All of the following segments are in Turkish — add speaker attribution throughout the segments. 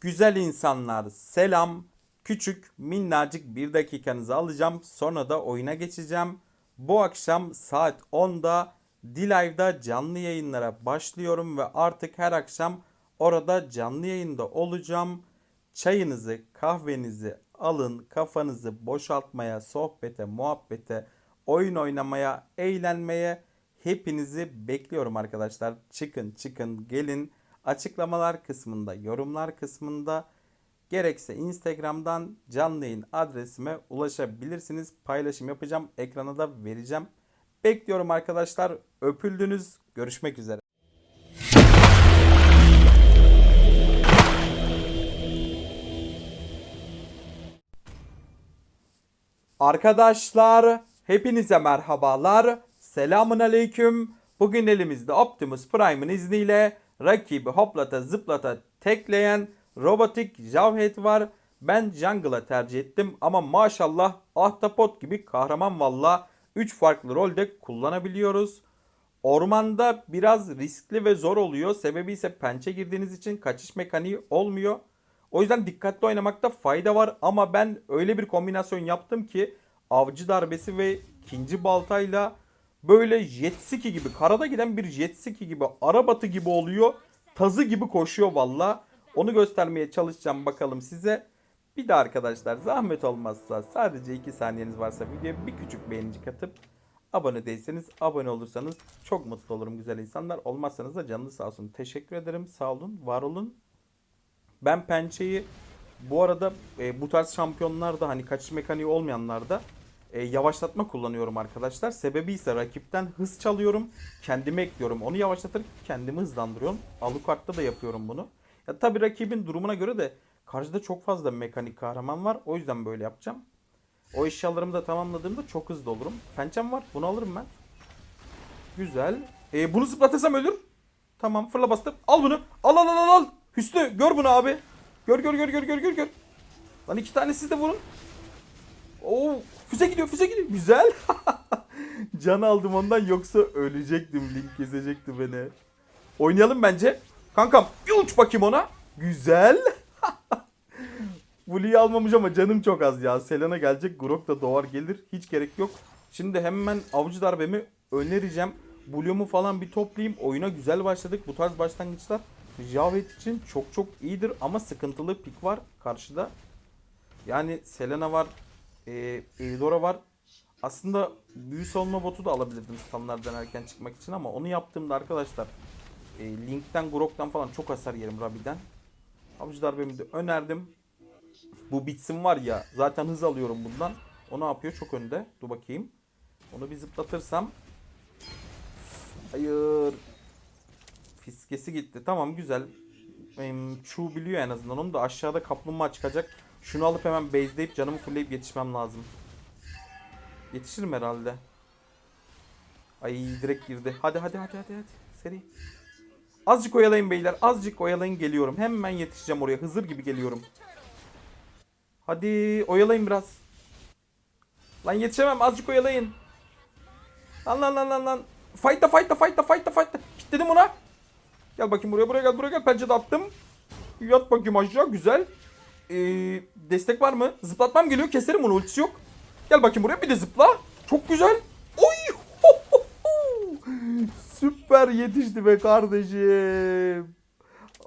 Speaker 1: Güzel insanlar selam. Küçük minnacık bir dakikanızı alacağım. Sonra da oyuna geçeceğim. Bu akşam saat 10'da D-Live'da canlı yayınlara başlıyorum ve artık her akşam orada canlı yayında olacağım. Çayınızı, kahvenizi alın, kafanızı boşaltmaya, sohbete, muhabbete, oyun oynamaya, eğlenmeye hepinizi bekliyorum arkadaşlar. Çıkın, çıkın, gelin. Açıklamalar kısmında, yorumlar kısmında gerekse Instagram'dan canlı yayın adresime ulaşabilirsiniz. Paylaşım yapacağım. Ekrana da vereceğim. Bekliyorum arkadaşlar. Öpüldünüz. Görüşmek üzere. Arkadaşlar hepinize merhabalar. Selamun aleyküm. Bugün elimizde Optimus Prime'ın izniyle rakibi hoplata zıplata tekleyen robotik Javhead var. Ben Jungle'a tercih ettim ama maşallah ahtapot gibi kahraman valla 3 farklı rolde kullanabiliyoruz. Ormanda biraz riskli ve zor oluyor. Sebebi ise pençe girdiğiniz için kaçış mekaniği olmuyor. O yüzden dikkatli oynamakta fayda var ama ben öyle bir kombinasyon yaptım ki avcı darbesi ve ikinci baltayla böyle jet ski gibi karada giden bir jet ski gibi arabatı gibi oluyor. Tazı gibi koşuyor valla. Onu göstermeye çalışacağım bakalım size. Bir de arkadaşlar zahmet olmazsa sadece 2 saniyeniz varsa videoya bir küçük beğenicik atıp abone değilseniz abone olursanız çok mutlu olurum güzel insanlar. Olmazsanız da canınız sağ olsun. Teşekkür ederim. Sağ olun. Var olun. Ben pençeyi bu arada e, bu tarz şampiyonlarda hani kaçış mekaniği olmayanlarda e, yavaşlatma kullanıyorum arkadaşlar. Sebebi ise rakipten hız çalıyorum. Kendime ekliyorum. Onu yavaşlatır kendimi hızlandırıyorum. Alucard'da da yapıyorum bunu. Ya tabii rakibin durumuna göre de karşıda çok fazla mekanik kahraman var. O yüzden böyle yapacağım. O eşyalarımı da tamamladığımda çok hızlı olurum. Pençem var. Bunu alırım ben. Güzel. E, bunu zıplatırsam ölür. Tamam fırla bastım. Al bunu. Al al al al. Hüsnü gör bunu abi. Gör gör gör gör gör gör. Lan iki tane siz de vurun. Oo füze gidiyor füze gidiyor. Güzel. Can aldım ondan yoksa ölecektim. Link kesecekti beni. Oynayalım bence. Kankam bir uç bakayım ona. Güzel. Blue'yu almamış ama canım çok az ya. Selena gelecek. Grok da doğar gelir. Hiç gerek yok. Şimdi hemen avcı darbemi önereceğim. Blue'umu falan bir toplayayım. Oyuna güzel başladık. Bu tarz başlangıçlar Javed için çok çok iyidir ama sıkıntılı pik var karşıda. Yani Selena var, e, Eudora var. Aslında büyü savunma botu da alabilirdim standlardan erken çıkmak için ama onu yaptığımda arkadaşlar e, Link'ten, Grok'tan falan çok hasar yerim Rabi'den. Avcı darbemi de önerdim. Bu bitsin var ya zaten hız alıyorum bundan. O ne yapıyor? Çok önde. Dur bakayım. Onu bir zıplatırsam. Hayır. Fiskesi gitti. Tamam güzel. Benim Chu biliyor en azından. Onu da aşağıda kaplumbağa çıkacak. Şunu alıp hemen base'leyip canımı fullleyip yetişmem lazım. Yetişirim herhalde. Ay direkt girdi. Hadi hadi hadi hadi hadi. Seri. Azıcık oyalayın beyler. Azıcık oyalayın geliyorum. Hemen yetişeceğim oraya. Hızır gibi geliyorum. Hadi oyalayın biraz. Lan yetişemem. Azıcık oyalayın. Lan lan lan lan lan. Fight'ta fight'ta fight'ta fight'ta fight'ta. Kitledim ona. Gel bakayım buraya buraya gel buraya gel. Pençede attım. Yat bakayım aşağı güzel. Ee, destek var mı? Zıplatmam geliyor keserim onu ultisi yok. Gel bakayım buraya bir de zıpla. Çok güzel. Oy. Süper yetişti be kardeşim.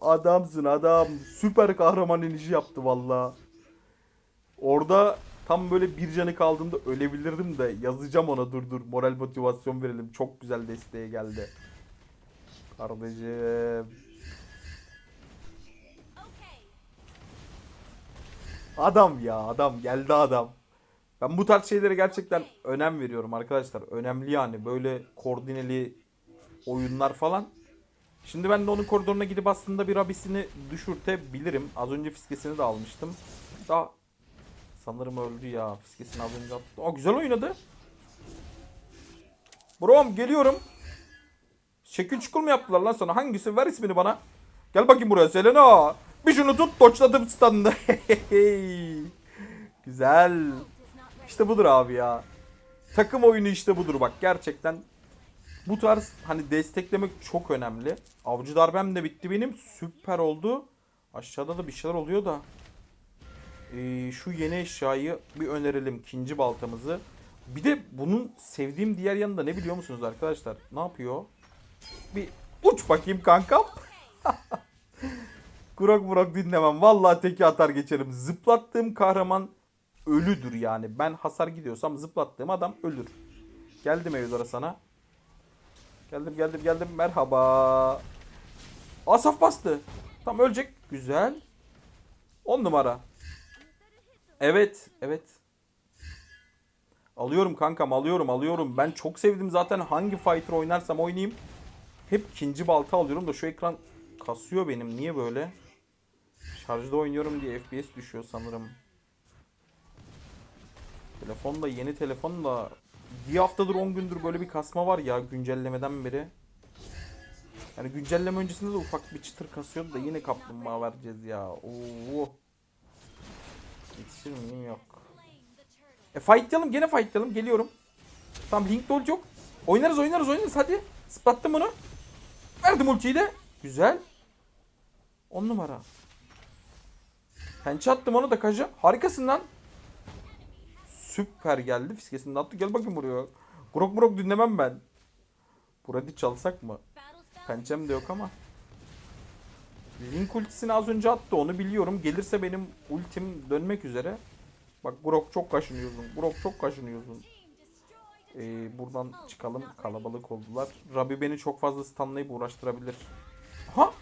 Speaker 1: Adamsın adam. Süper kahraman inişi yaptı valla. Orada tam böyle bir canı kaldığında ölebilirdim de yazacağım ona dur dur moral motivasyon verelim. Çok güzel desteğe geldi. Kardeşim. Adam ya adam geldi adam. Ben bu tarz şeylere gerçekten önem veriyorum arkadaşlar. Önemli yani böyle koordineli oyunlar falan. Şimdi ben de onun koridoruna gidip aslında bir abisini düşürtebilirim. Az önce fiskesini de almıştım. Daha sanırım öldü ya. Fiskesini az önce attı. Aa güzel oynadı. Brom geliyorum. Şekil çukur mu yaptılar lan sana? Hangisi? Ver ismini bana. Gel bakayım buraya Selena. Bir şunu tut doçladım standı. Güzel. İşte budur abi ya. Takım oyunu işte budur bak gerçekten. Bu tarz hani desteklemek çok önemli. Avcı darbem de bitti benim. Süper oldu. Aşağıda da bir şeyler oluyor da. Ee, şu yeni eşyayı bir önerelim. ikinci baltamızı. Bir de bunun sevdiğim diğer yanında ne biliyor musunuz arkadaşlar? Ne yapıyor? Bir uç bakayım kankam. Kurak burak dinlemem. Vallahi teki atar geçerim. Zıplattığım kahraman ölüdür yani. Ben hasar gidiyorsam zıplattığım adam ölür. Geldim Eudora sana. Geldim geldim geldim. Merhaba. Asaf bastı. Tam ölecek. Güzel. 10 numara. Evet, evet. Alıyorum kankam, alıyorum, alıyorum. Ben çok sevdim zaten hangi fighter oynarsam oynayayım. Hep ikinci balta alıyorum da şu ekran kasıyor benim. Niye böyle? Şarjda oynuyorum diye FPS düşüyor sanırım. Telefonda yeni telefonla bir haftadır 10 gündür böyle bir kasma var ya güncellemeden beri. Yani güncelleme öncesinde de ufak bir çıtır kasıyordu da yine kaplumbağa vereceğiz ya. Oo. Yetişir miyim? Yok. E fightlayalım gene fightlayalım geliyorum. Tamam link dol yok. Oynarız oynarız oynarız hadi. Sıplattım bunu. Verdim ultiyi de. Güzel. 10 numara. Pençe attım onu da kaja. Harikasın lan. Süper geldi. Fiskesini attı. Gel bakayım buraya. Grok brok dinlemem ben. Burada çalsak mı? Pençem de yok ama. Link ultisini az önce attı onu biliyorum. Gelirse benim ultim dönmek üzere. Bak Grok çok kaşınıyorsun. Grok çok kaşınıyorsun. Ee, buradan çıkalım. Kalabalık oldular. Rabbi beni çok fazla stunlayıp uğraştırabilir. Ha!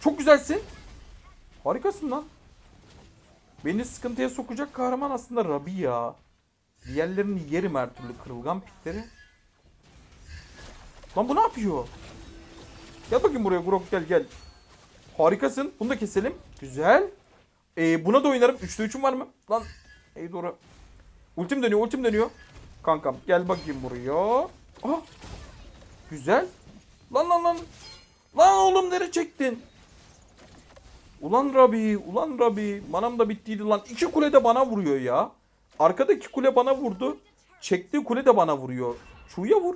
Speaker 1: Çok güzelsin. Harikasın lan. Beni sıkıntıya sokacak kahraman aslında Rabbi ya. Diğerlerini yerim her türlü kırılgan pitleri. Lan bu ne yapıyor? Gel bakayım buraya Grok gel gel. Harikasın. Bunu da keselim. Güzel. Ee, buna da oynarım. 3'te 3'üm var mı? Lan. Ey doğru. Ultim dönüyor. Ultim dönüyor. Kankam gel bakayım buraya. Aha. Güzel. Lan lan lan. Lan oğlum nereye çektin? Ulan Rabi. Ulan Rabi. Manam da bittiydi lan. İki kule de bana vuruyor ya. Arkadaki kule bana vurdu. Çektiği kule de bana vuruyor. Çuya vur.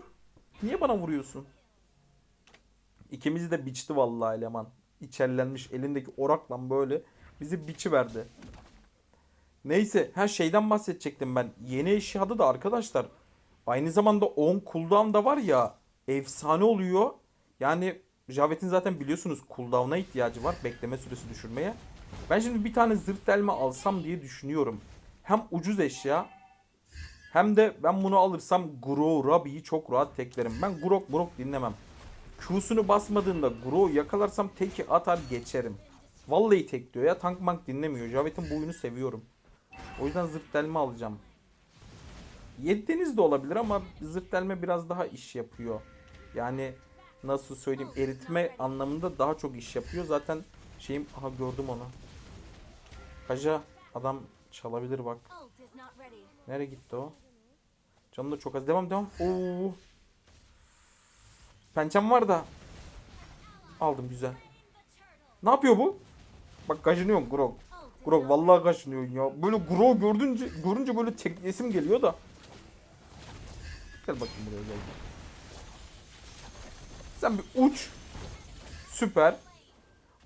Speaker 1: Niye bana vuruyorsun? İkimizi de biçti vallahi eleman. İçerlenmiş elindeki orakla böyle bizi biçi verdi. Neyse her şeyden bahsedecektim ben. Yeni eşyada da arkadaşlar aynı zamanda 10 cooldown da var ya efsane oluyor. Yani Javet'in zaten biliyorsunuz cooldown'a ihtiyacı var bekleme süresi düşürmeye. Ben şimdi bir tane zırt delme alsam diye düşünüyorum. Hem ucuz eşya hem de ben bunu alırsam Gro Rabi'yi çok rahat teklerim. Ben Grok Brok dinlemem. Q'sunu basmadığında Gro'u yakalarsam teki atar geçerim. Vallahi tek diyor ya tank mank dinlemiyor. Javet'in bu oyunu seviyorum. O yüzden zırt delme alacağım. Yediniz de olabilir ama zırt delme biraz daha iş yapıyor. Yani nasıl söyleyeyim eritme anlamında daha çok iş yapıyor. Zaten şeyim aha gördüm onu. Kaja adam çalabilir bak. Nereye gitti o? Canım da çok az. Devam devam. Oo. Pençem var da. Aldım güzel. Ne yapıyor bu? Bak kaşınıyor Grok. Grok vallahi kaşınıyor ya. Böyle Grok gördünce görünce böyle teklesim geliyor da. Gel bakayım buraya gel. Sen bir uç. Süper.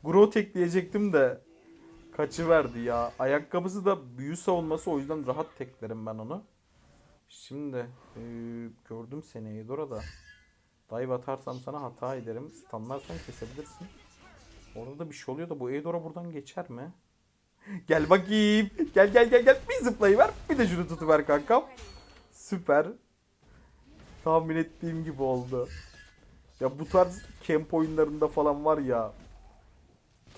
Speaker 1: Grok tekleyecektim de kaçıverdi ya. Ayakkabısı da büyü savunması o yüzden rahat teklerim ben onu. Şimdi eee, gördüm seni Eudora da. Dive atarsam sana hata ederim. Stunlarsan kesebilirsin. Orada da bir şey oluyor da bu Eudora buradan geçer mi? Gel bakayım. Gel gel gel gel. Bir zıplayıver. Bir de şunu tutuver kankam. Süper. Tahmin ettiğim gibi oldu. Ya bu tarz camp oyunlarında falan var ya.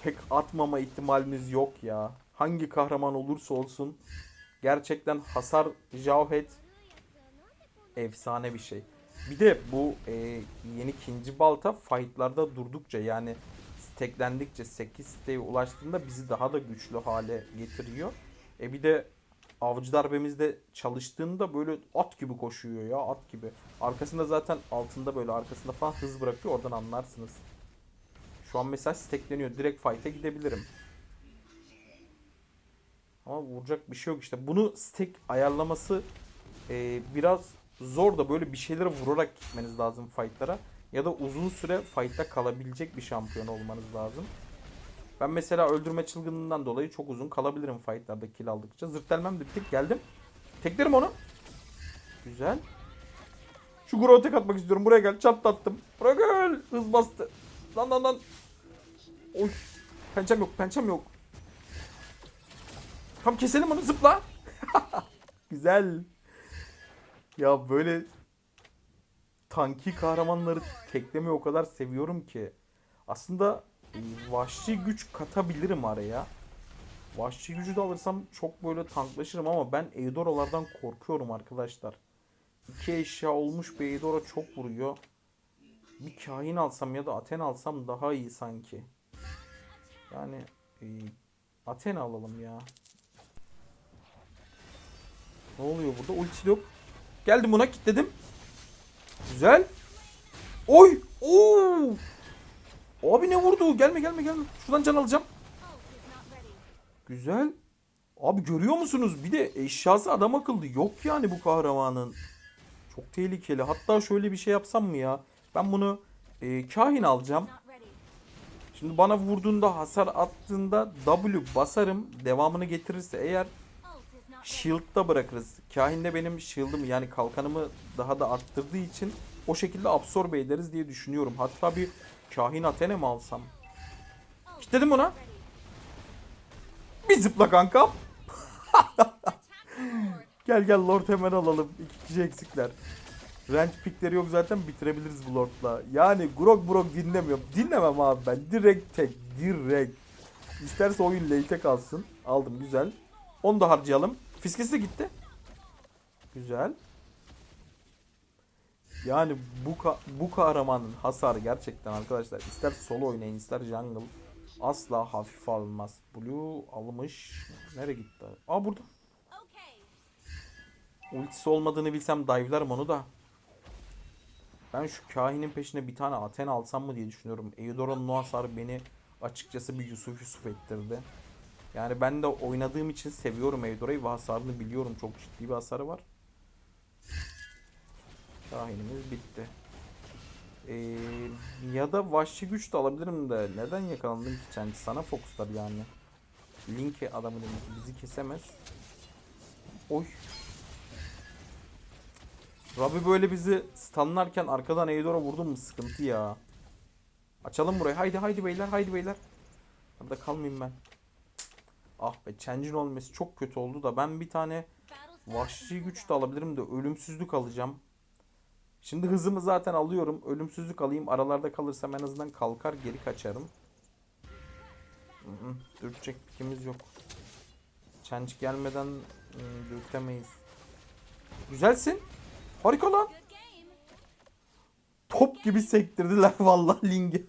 Speaker 1: Tek atmama ihtimaliniz yok ya. Hangi kahraman olursa olsun. Gerçekten hasar Jawhead efsane bir şey. Bir de bu e, yeni ikinci balta fightlarda durdukça yani stacklendikçe 8 stack'e ulaştığında bizi daha da güçlü hale getiriyor. E bir de avcı darbemizde çalıştığında böyle at gibi koşuyor ya at gibi. Arkasında zaten altında böyle arkasında falan hız bırakıyor oradan anlarsınız. Şu an mesela stackleniyor direkt fight'e gidebilirim. Ama vuracak bir şey yok işte. Bunu stack ayarlaması e, biraz zor da böyle bir şeylere vurarak gitmeniz lazım fightlara. Ya da uzun süre fight'ta kalabilecek bir şampiyon olmanız lazım. Ben mesela öldürme çılgınlığından dolayı çok uzun kalabilirim fightlarda kill aldıkça. Zırt delmem de tek geldim. Teklerim onu. Güzel. Şu Gro'ya tek atmak istiyorum. Buraya gel. Çatlattım. Buraya gel. Hız bastı. Lan lan lan. Oy. Pençem yok. Pençem yok. Tam keselim onu. Zıpla. Güzel. Ya böyle tanki kahramanları teklemeyi o kadar seviyorum ki. Aslında vahşi güç katabilirim araya. Vahşi gücü de alırsam çok böyle tanklaşırım ama ben Eidora'lardan korkuyorum arkadaşlar. İki eşya olmuş bir Eidora çok vuruyor. Bir kahin alsam ya da Athena alsam daha iyi sanki. Yani e, Athena alalım ya. Ne oluyor burada? Ultisi yok. Geldim buna kilitledim. Güzel. Oy! Oo! Abi ne vurdu? Gelme gelme gelme. Şuradan can alacağım. Güzel. Abi görüyor musunuz? Bir de eşyası adam akıllı. Yok yani bu kahramanın. Çok tehlikeli. Hatta şöyle bir şey yapsam mı ya? Ben bunu e, kahin alacağım. Şimdi bana vurduğunda hasar attığında W basarım. Devamını getirirse eğer Shield'da bırakırız. Kahin de benim shield'ımı yani kalkanımı daha da arttırdığı için o şekilde absorbe ederiz diye düşünüyorum. Hatta bir kahin Athena mı alsam? Kitledim ona. Bir zıpla kankam. gel gel Lord hemen alalım. İki kişi eksikler. Range pickleri yok zaten bitirebiliriz bu Lord'la. Yani Grog Grog dinlemiyorum. Dinlemem abi ben. Direkt tek. Direkt. İsterse oyun late kalsın. Aldım güzel. Onu da harcayalım. Fiskesi de gitti. Güzel. Yani bu ka- bu kahramanın hasarı gerçekten arkadaşlar ister solo oynayın ister jungle asla hafif alınmaz. Blue almış. Nereye gitti? Aa burada. Ultisi olmadığını bilsem dive'larım onu da. Ben şu kahinin peşine bir tane Athena alsam mı diye düşünüyorum. Eudora'nın o hasarı beni açıkçası bir Yusuf Yusuf ettirdi. Yani ben de oynadığım için seviyorum Eudora'yı ve hasarını biliyorum. Çok ciddi bir hasarı var. Kahinimiz bitti. Ee, ya da vahşi güç de alabilirim de neden yakalandın ki sen? Sana fokuslar yani. Link'e adamı demek ki bizi kesemez. Oy. Rabbi böyle bizi stunlarken arkadan Eudora vurdum mu sıkıntı ya. Açalım burayı. Haydi haydi beyler haydi beyler. Burada kalmayayım ben. Ah be Change'in olması çok kötü oldu da ben bir tane vahşi güç de alabilirim de ölümsüzlük alacağım. Şimdi hızımı zaten alıyorum. Ölümsüzlük alayım. Aralarda kalırsam en azından kalkar geri kaçarım. Hı hı, Dürtecek pikimiz yok. Change gelmeden ım, dürtemeyiz. Güzelsin. Harika lan. Top gibi sektirdiler vallahi Ling'i.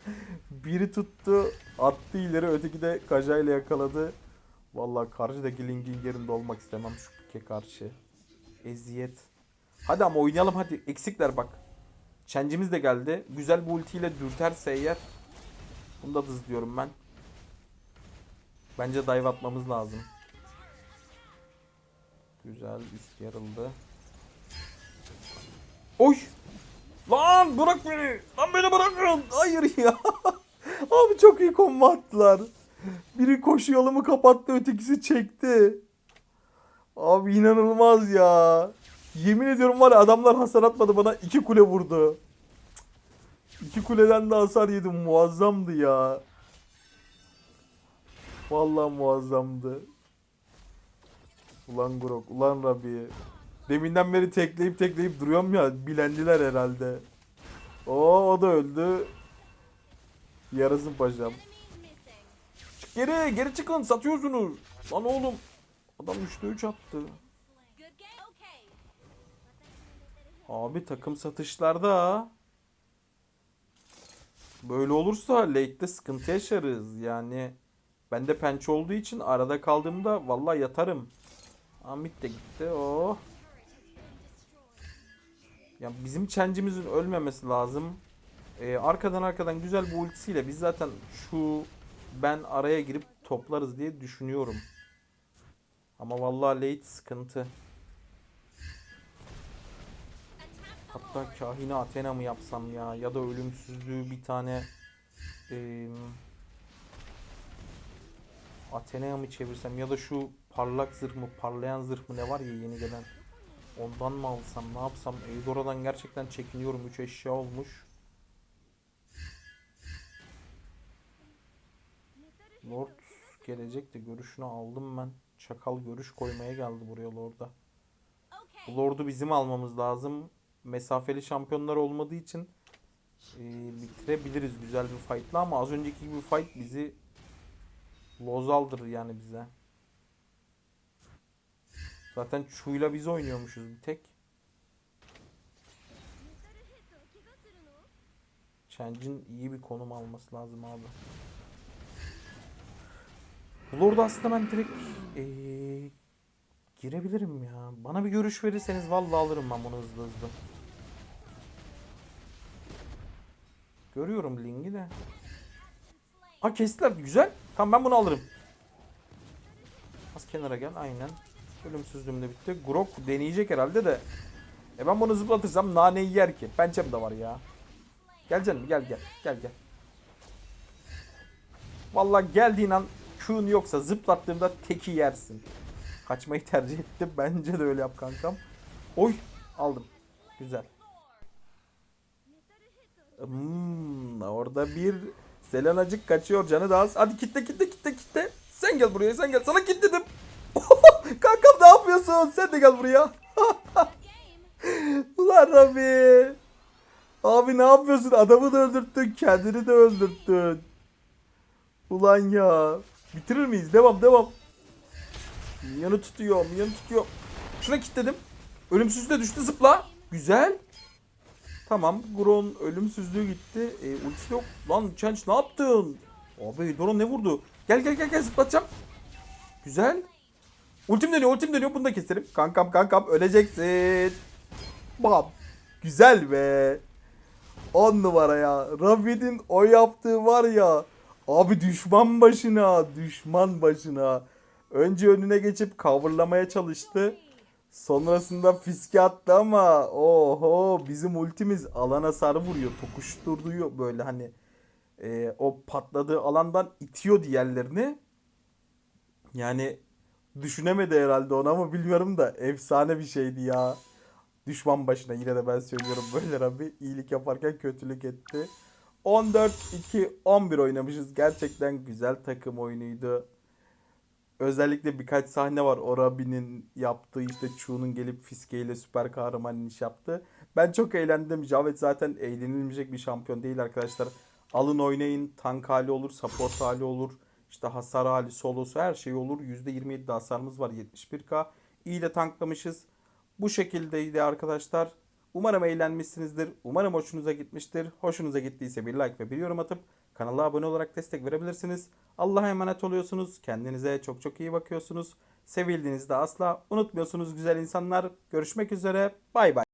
Speaker 1: Biri tuttu, attı ileri, öteki de kajayla yakaladı. Vallahi karşıdaki Ling'in yerinde olmak istemem şu pike karşı. Eziyet. Hadi ama oynayalım hadi. Eksikler bak. Çencimiz de geldi. Güzel bir ultiyle dürterse eğer. Bunu da dızlıyorum ben. Bence dive atmamız lazım. Güzel üst yarıldı. Oy! Lan bırak beni! Lan beni bırakın! Hayır ya! Abi çok iyi combo attılar. Biri koşu yolumu kapattı, ötekisi çekti. Abi inanılmaz ya. Yemin ediyorum var ya adamlar hasar atmadı bana iki kule vurdu. İki kuleden de hasar yedim muazzamdı ya. Vallahi muazzamdı. Ulan Grok, ulan Rabi. Deminden beri tekleyip tekleyip duruyorum ya bilendiler herhalde. Oo o da öldü. Yarasın paşam. Çık geri, geri çıkın satıyorsunuz. Lan oğlum. Adam 3'te 3 attı. Abi takım satışlarda böyle olursa late'de sıkıntı yaşarız. Yani bende pençe olduğu için arada kaldığımda vallahi yatarım. Amit de gitti. Oh. Ya bizim çencimizin ölmemesi lazım. Ee, arkadan arkadan güzel bir ultisiyle biz zaten şu ben araya girip toplarız diye düşünüyorum. Ama vallahi late sıkıntı. Hatta kahine Athena mı yapsam ya ya da ölümsüzlüğü bir tane eee, Athena'ya mı çevirsem ya da şu parlak zırh mı parlayan zırh mı ne var ya yeni gelen. Ondan mı alsam ne yapsam Eudora'dan gerçekten çekiniyorum 3 eşya olmuş. Lord gelecek de görüşünü aldım ben. Çakal görüş koymaya geldi buraya Lord'a. Lord'u bizim almamız lazım. Mesafeli şampiyonlar olmadığı için e, bitirebiliriz güzel bir fight'la ama az önceki gibi fight bizi loz aldırır yani bize. Zaten Chu'yla biz oynuyormuşuz bir tek. Change'in iyi bir konum alması lazım abi. Bu Lord'u aslında ben direkt eee, girebilirim ya. Bana bir görüş verirseniz vallahi alırım ben bunu hızlı hızlı. Görüyorum Ling'i de. Ha kestiler güzel. Tamam ben bunu alırım. Az kenara gel aynen. Ölümsüzlüğüm de bitti. Grok deneyecek herhalde de. E ben bunu zıplatırsam naneyi yer ki. Pençem de var ya. Gel canım gel gel. Gel gel. Vallahi geldiğin an Q'un yoksa zıplattığımda teki yersin. Kaçmayı tercih ettim. Bence de öyle yap kankam. Oy aldım. Güzel. Hmm, orada bir Selenacık kaçıyor canı da az. Hadi kitle kitle kitle kitle. Sen gel buraya sen gel. Sana kitledim. Kankam ne yapıyorsun? Sen de gel buraya. Ulan Rabbi. Abi ne yapıyorsun? Adamı da öldürttün. Kendini de öldürttün. Ulan ya. Bitirir miyiz? Devam devam. Minyonu tutuyor. Minyonu tutuyor. Şuna kilitledim. Ölümsüzlüğe düştü zıpla. Güzel. Tamam. Gron ölümsüzlüğü gitti. E, ultisi yok. Lan Change ne yaptın? Abi Doron ne vurdu? Gel gel gel gel zıplatacağım. Güzel. Ultim dönüyor ultim dönüyor. Bunu da keserim. Kankam kankam öleceksin. Bam. Güzel be. 10 numara ya. Ravid'in o yaptığı var ya. Abi düşman başına. Düşman başına. Önce önüne geçip coverlamaya çalıştı. Sonrasında fiske attı ama oho bizim ultimiz alan hasarı vuruyor. Tokuşturduyor böyle hani e, o patladığı alandan itiyor diğerlerini. Yani düşünemedi herhalde onu ama bilmiyorum da efsane bir şeydi ya. Düşman başına yine de ben söylüyorum böyle abi iyilik yaparken kötülük etti. 14-2-11 oynamışız. Gerçekten güzel takım oyunuydu. Özellikle birkaç sahne var. Orabi'nin yaptığı işte Chu'nun gelip Fiske ile süper kahraman iş yaptı. Ben çok eğlendim. Javet zaten eğlenilmeyecek bir şampiyon değil arkadaşlar. Alın oynayın. Tank hali olur, support hali olur. işte hasar hali, solosu her şey olur. %27 de hasarımız var 71k. İyi de tanklamışız. Bu şekildeydi arkadaşlar. Umarım eğlenmişsinizdir. Umarım hoşunuza gitmiştir. Hoşunuza gittiyse bir like ve bir yorum atıp kanala abone olarak destek verebilirsiniz. Allah'a emanet oluyorsunuz. Kendinize çok çok iyi bakıyorsunuz. Sevildiğinizde asla unutmuyorsunuz güzel insanlar. Görüşmek üzere. Bay bay.